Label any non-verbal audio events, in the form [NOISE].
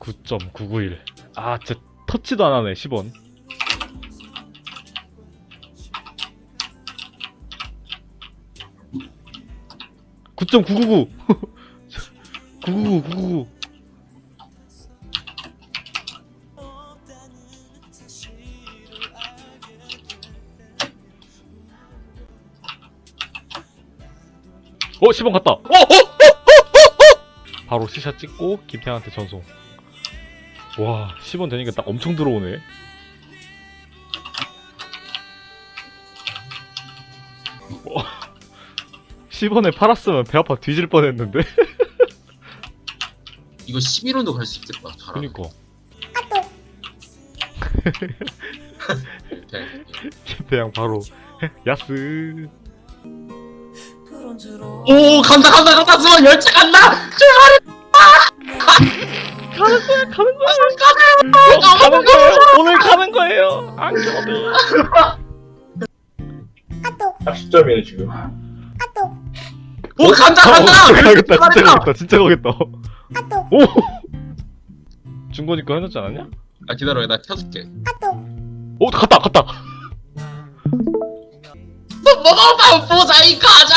9.991. 아, 진짜 터치도 안 하네, 10원. (9.999) 999 999 어 10원 갔다 어, 어, 어, 어, 어, 어! 바로 시샷 찍고 김태한테 전송 와 10원 되니까 딱 엄청 들어오네 [LAUGHS] 와, 10원에 팔았으면 배 아파 뒤질 뻔했는데 [LAUGHS] 이거 11원도 갈 수 있겠다. 잘하네. 그니까. 김태양 바로 야스 오 간다 간다 간다 수원 열차 간다. 가는 거야 가는 거야 어, 가는 거예요 오늘 가는 거예요 안 가도 10점이네 지금 오 간다 어, 간다. 가겠다 진짜. 가겠다 진짜 가겠다 오 중고니 거 해놓지 않았냐? 아 기다려 나 켜줄게. 오 갔다 갔다 먹어봐 보자 이 가자.